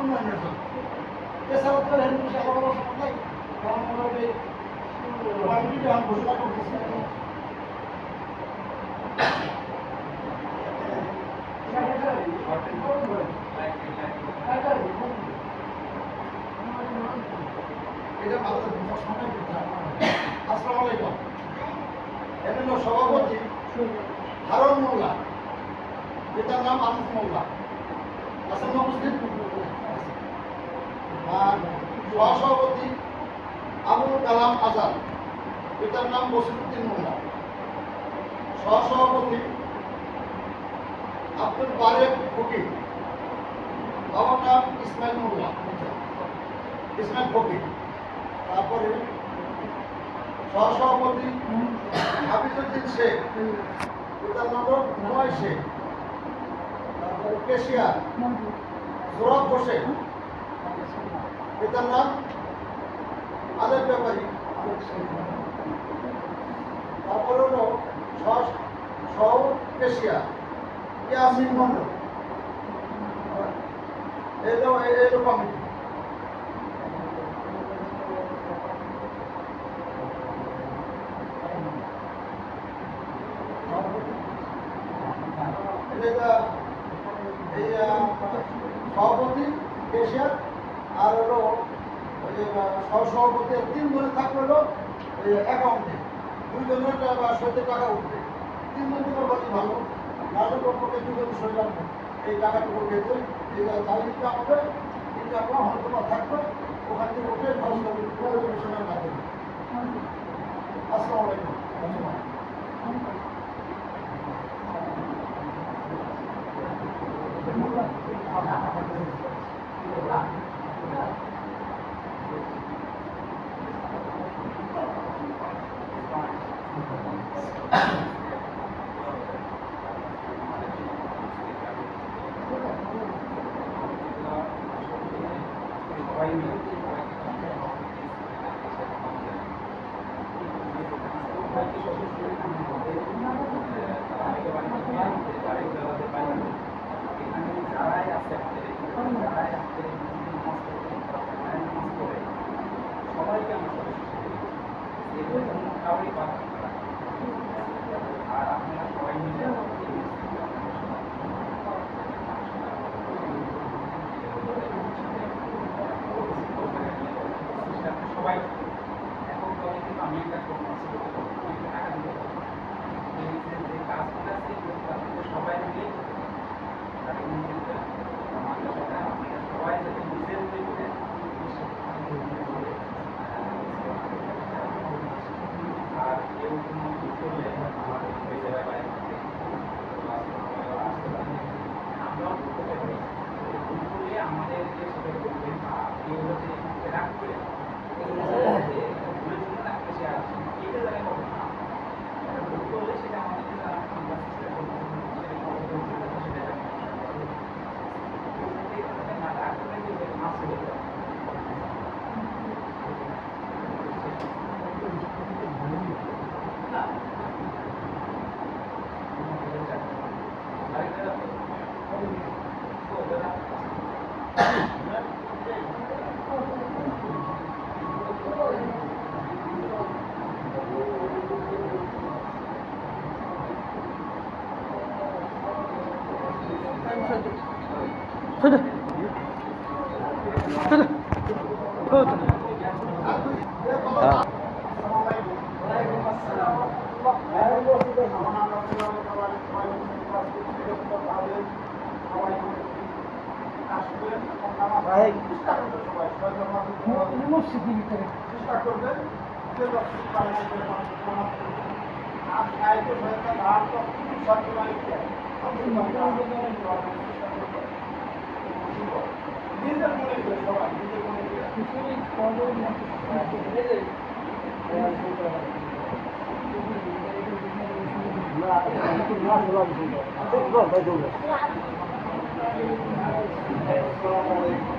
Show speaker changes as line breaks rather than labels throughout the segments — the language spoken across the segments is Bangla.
উন্নয়নের জন্য এছাড়া তো হেলমেট সেবা করার সময় নাই। কারণ আমরা এই কমিটিটা আমি ঘোষণা করতেছি। আসসালামু আলাইকুম। এটা সভাপতি হারুন মোল্লা। পিতার নাম আসিফ মোল্লা। আসাম উপস্থিত সহসভাপতি আবুল কালাম আজাদ। পিতার নাম বসিরুদ্দিন মোল্লা সহসভাপতি আব্দুল বারেক ফকির। বাবার নাম ইসমাইল মোল্লা ইসমাইল ফকির। তারপরে সহসভাপতি হাফিজুদ্দিন শেখ। পিতার নাম নয় শেখ। তারপরে কেশিয়ার। সৌরভ হোসেন। পিতার নাম ব্যাপারী তারপরে হলো কেশিয়ার ইয়াসিন মন্ডল সভাপতি কেশিয়ার আর হলো ওই যে, সহসভাপতি তিনজনে থাকবে হলো ওই অ্যাকাউন্টে দুজনের সইতে টাকা উঠবে। তিনজন তো বাকি ভালো। ভালো পক্ষে দুজন রাখবে এই টাকাটুকু খেতে এই তারিখটা আমাদের কিন্তু আপনার হয়তো থাকবে। ওখান থেকে উঠে খরচ করবে।
আর আপনারা সবাই মিলে সবাই এখন তবে কিন্তু আমি একটা কর্মসূচি করতে পারব আমি টাকা দিতে পারব এই যে যে কাজগুলো আছে এগুলো আপনাদের সবাই মিলে তাদের নিজেদের আমাদের সাথে আপনারা সবাই যাতে নিজের মনে করে আর কেউ কোনো ভুল করলে আমাদের হয়ে যাবে বাইরে থেকে আমরাও করতে পারি ভুল করলে আমাদের যে সেটা করবে বা কেউ হচ্ছে রাগ করে ভুলের জন্য রাগ করে সে আসে এটা জায়গায় হবে না একটা ভুল করলে সেটা আমাদের যে তারা আমরা চেষ্টা করব সেটা কতটা ভুল হয়েছে সেটা জানি না রাগ করে যে মাছ হয়ে যায় নিজের মনে করে সবাই নিজের
চেষ্টা করবেন যে লক্ষ্মী আর সাহিত্য সহায়তা ধার সবকিছু সরকারি নিজের মনে করে সবাই নিজের মনে করে আসসালামু আলাইকুম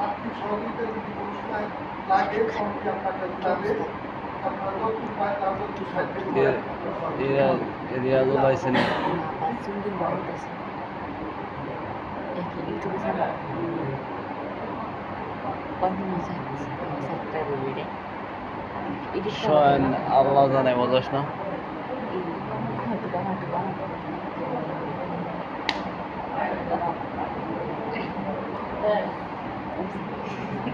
আর্থিক সহযোগিতা যদি কোনো সময় লাগে কমিটি আপনার কাছে যাবে
Sungguh bagus. Eh, itu subscribe dulu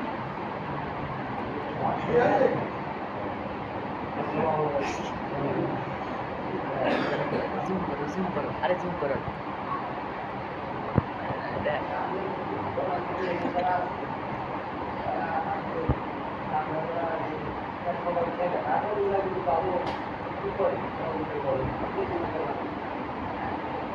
deh. Ini
স্বয়ং আল্লাহ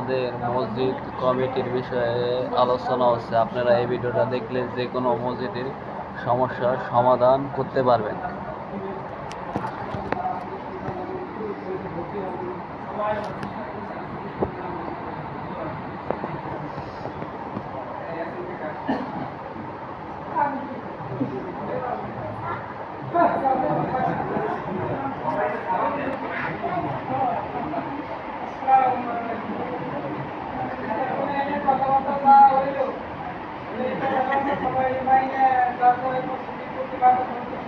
আমাদের মসজিদ কমিটির বিষয়ে আলোচনা হচ্ছে। আপনারা এই ভিডিওটা দেখলে যে কোনো মসজিদের সমস্যার সমাধান করতে পারবেন।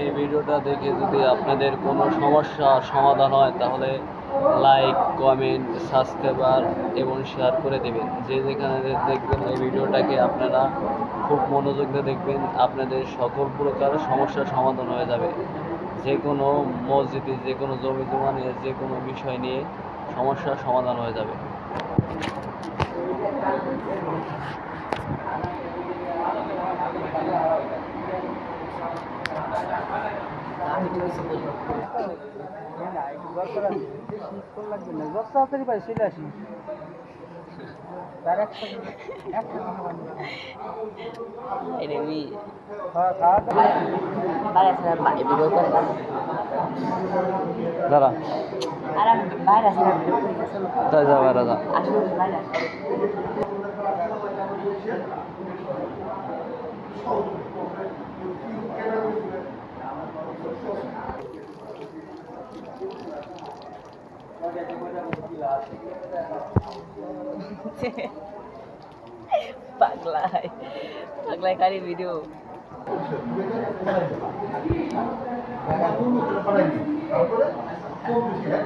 এই ভিডিওটা দেখে যদি আপনাদের কোনো সমস্যার সমাধান হয়, তাহলে লাইক কমেন্ট সাবস্ক্রাইবার এবং শেয়ার করে দেবেন। যে যেখানে দেখবেন এই ভিডিওটাকে আপনারা খুব মনোযোগ দিয়ে দেখবেন, আপনাদের সকল প্রকার সমস্যার সমাধান হয়ে যাবে। যে কোনো মসজিদে, যে কোনো জমি জমা নিয়ে, যে কোনো বিষয় নিয়ে সমস্যার সমাধান হয়ে যাবে
আমি তো কিছু বলব এটা আমি বাইরে ছাড়া বাইরে ভিডিও করে না
দাঁড়া
আর আমি বাইরে ছাড়া ভিডিও করি না। চলো
তাই যাবে রাজা
আসলে। পাগলায় পাগলায় কারি ভিডিও
তারপরে কোন বিষয়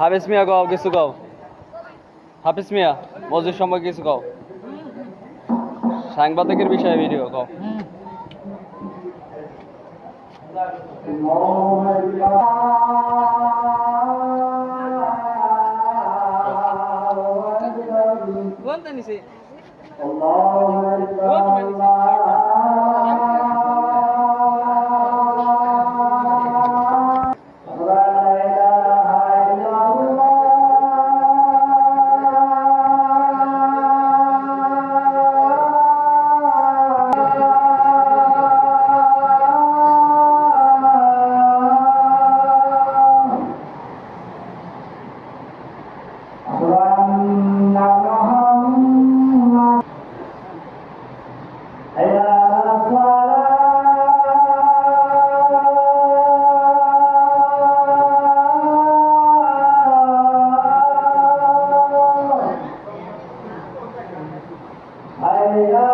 হাফিজ মিয়া কও কিছু কও? হাফিজ মিয়া মসজিদ সম্পর্কে কিছু কও? সাংবাদিকের বিষয়ে video Allahu
is Allahu Akbar. Aleluia.